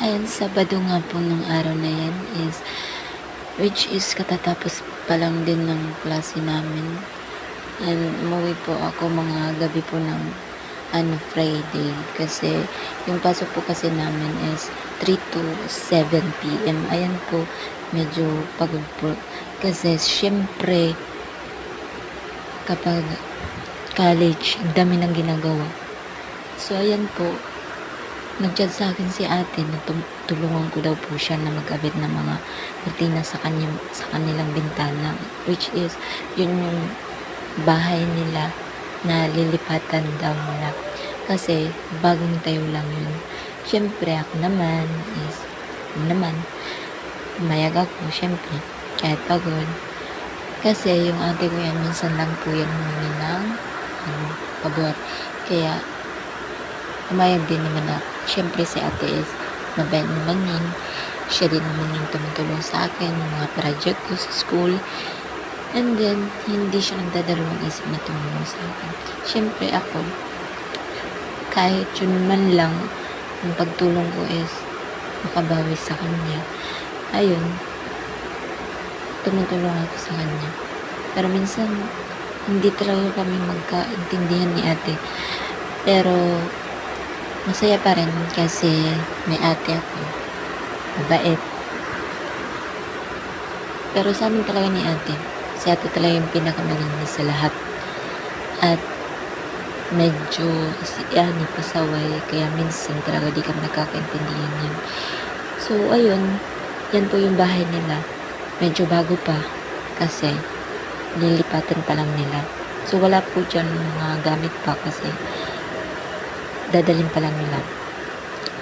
Ayun, Sabado nga po nung araw na yan is, which is katatapos pa lang din ng klase namin. And umuwi po ako mga gabi po ng ano, Friday. Kasi yung pasok po kasi namin is 3 to 7 p.m. Ayan po, medyo pagod po. Kasi syempre, kapag college, dami ng ginagawa. So, ayan po, nag-chat sa akin si ate na tulungan ko daw po siya na mag-abit ng mga kurtina sa, kanyang, sa kanilang bintana. Which is, yun yung bahay nila na lilipatan daw nila. Kasi, bagong tayo lang yun. Siyempre, ako naman is, naman, mayag ako, siyempre, kahit pagod. Kasi, yung ate ko yan, minsan lang po yan ng, ano, pabor. Kaya, Umayag din naman ako. Siyempre si ate is mabait naman yun. Siya din naman yung tumutulong sa akin, yung mga project ko sa school. And then, hindi siya nagdadalawang isip na tumulong sa akin. Siyempre ako, kahit yun man lang, yung pagtulong ko is makabawi sa kanya. Ayun, tumutulong ako sa kanya. Pero minsan, hindi talaga kami magkaintindihan ni ate. Pero, masaya pa rin kasi may ate ako. Mabait. Pero sa amin talaga ni ate, si ate talaga yung pinakamalinis sa lahat. At medyo si Ani pasaway, kaya minsan talaga di kami nagkakaintindihan yan. So, ayun, yan po yung bahay nila. Medyo bago pa kasi lilipatan pa lang nila. So, wala po dyan mga gamit pa kasi dadalhin pa lang nila.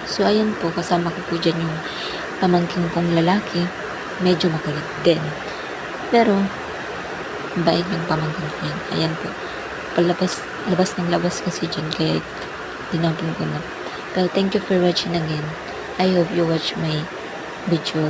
So, ayun po, kasama ko po dyan yung pamangking kong lalaki. Medyo makulit din. Pero, bait yung pamangkin ko yan. Ayan po. Palabas, labas ng labas kasi dyan, kaya tinapon ko na. Pero thank you for watching again. I hope you watch my video.